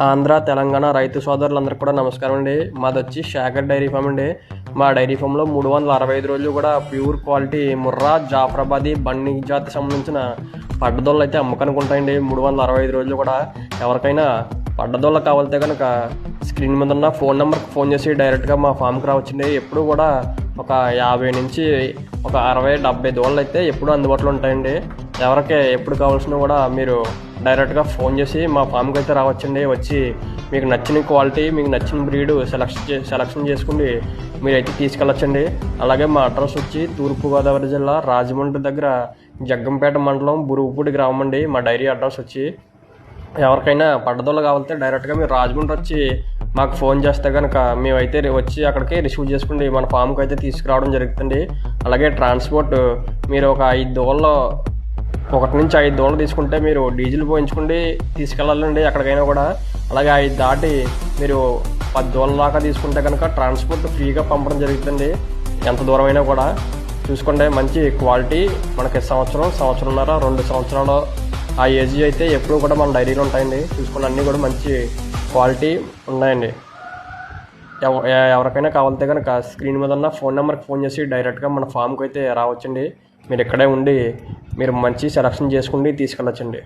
ఆంధ్ర తెలంగాణ రైతు సోదరులందరికీ కూడా నమస్కారం అండి. మాది వచ్చి శాఖర్ డైరీ ఫామ్ అండి. మా డైరీ ఫామ్లో మూడు వందల అరవై ఐదు రోజులు కూడా ప్యూర్ క్వాలిటీ ముర్రా జాఫరాబాది బండి జాతికి సంబంధించిన పడ్డదోళ్ళు అయితే అమ్మకానికి ఉంటాయండి మూడు వందల అరవై ఐదు రోజులు కూడా ఎవరికైనా పడ్డదోళ్ళ కావాలితే కనుక స్క్రీన్ మీద ఉన్న ఫోన్ నెంబర్కి ఫోన్ చేసి డైరెక్ట్గా మా ఫామ్కి రావచ్చండి. ఎప్పుడు కూడా ఒక యాభై నుంచి ఒక అరవై డెబ్బై దోళ్ళు అయితే ఎప్పుడూ అందుబాటులో ఉంటాయండి. ఎవరికి ఎప్పుడు కావాల్సిన కూడా మీరు డైరెక్ట్గా ఫోన్ చేసి మా ఫామ్కి అయితే రావచ్చండి. వచ్చి మీకు నచ్చిన క్వాలిటీ మీకు నచ్చిన బ్రీడ్ సెలెక్షన్ సెలక్షన్ చేసుకుని మీరైతే తీసుకెళ్ళొచ్చండి. అలాగే మా అడ్రస్ వచ్చి తూర్పుగోదావరి జిల్లా రాజమండ్రి దగ్గర జగ్గంపేట మండలం బురుగుపూడి గ్రామం అండి. మా డైరీ అడ్రస్ వచ్చి ఎవరికైనా పడ్డదోళ్ళు కావాలంటే డైరెక్ట్గా మీరు రాజమండ్రి వచ్చి మాకు ఫోన్ చేస్తే కనుక మేమైతే వచ్చి అక్కడికి రిసీవ్ చేసుకుని మన ఫామ్కి అయితే తీసుకురావడం జరుగుతుంది. అలాగే ట్రాన్స్పోర్ట్ మీరు ఒక ఐదు దోళ్ళు ఒకటి నుంచి ఐదు దూడలు తీసుకుంటే మీరు డీజిల్ పోయించుకుండి తీసుకెళ్ళాలండి ఎక్కడికైనా కూడా. అలాగే ఐదు దాటి మీరు పది దూడల దాకా తీసుకుంటే కనుక ట్రాన్స్పోర్ట్ ఫ్రీగా పంపడం జరుగుతుంది ఎంత దూరమైనా కూడా. చూసుకుంటే మంచి క్వాలిటీ మనకి సంవత్సరం సంవత్సరంన్నర రెండు సంవత్సరాలు ఆ ఏజ్ అయితే ఎప్పుడూ కూడా మన డైరీలో ఉంటాయండి. చూసుకున్న అన్నీ కూడా మంచి క్వాలిటీ ఉన్నాయండి. ఎవరికైనా కావాలంటే కనుక స్క్రీన్ మీద ఉన్న ఫోన్ నెంబర్కి ఫోన్ చేసి డైరెక్ట్గా మన ఫామ్కి అయితే రావచ్చండి. మీరు ఇక్కడే ఉండి మీరు మంచి సెలక్షన్ చేసుకుని తీసుకెళ్ళచ్చండి.